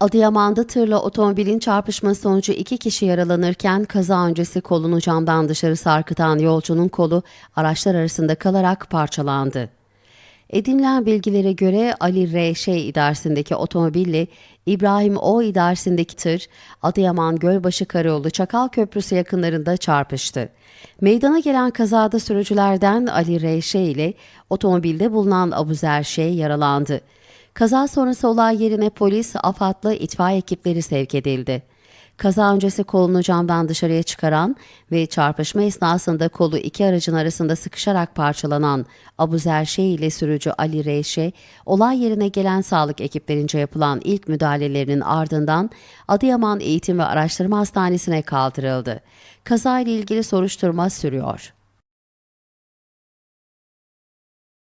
Adıyaman'da tırla otomobilin çarpışması sonucu iki kişi yaralanırken kaza öncesi kolunu camdan dışarı sarkıtan yolcunun kolu araçlar arasında kalarak parçalandı. Edinilen bilgilere göre Ali R. Şey idaresindeki otomobille İbrahim O. idaresindeki tır Adıyaman Gölbaşı Karayolu Çakal Köprüsü yakınlarında çarpıştı. Meydana gelen kazada sürücülerden Ali R. Şey ile otomobilde bulunan Abuzer Şey yaralandı. Kaza sonrası olay yerine polis, AFAD'lı itfaiye ekipleri sevk edildi. Kaza öncesi kolunu camdan dışarıya çıkaran ve çarpışma esnasında kolu iki aracın arasında sıkışarak parçalanan Abuzer Şey ile sürücü Ali Reyşe, olay yerine gelen sağlık ekiplerince yapılan ilk müdahalelerinin ardından Adıyaman Eğitim ve Araştırma Hastanesi'ne kaldırıldı. Kazayla ilgili soruşturma sürüyor.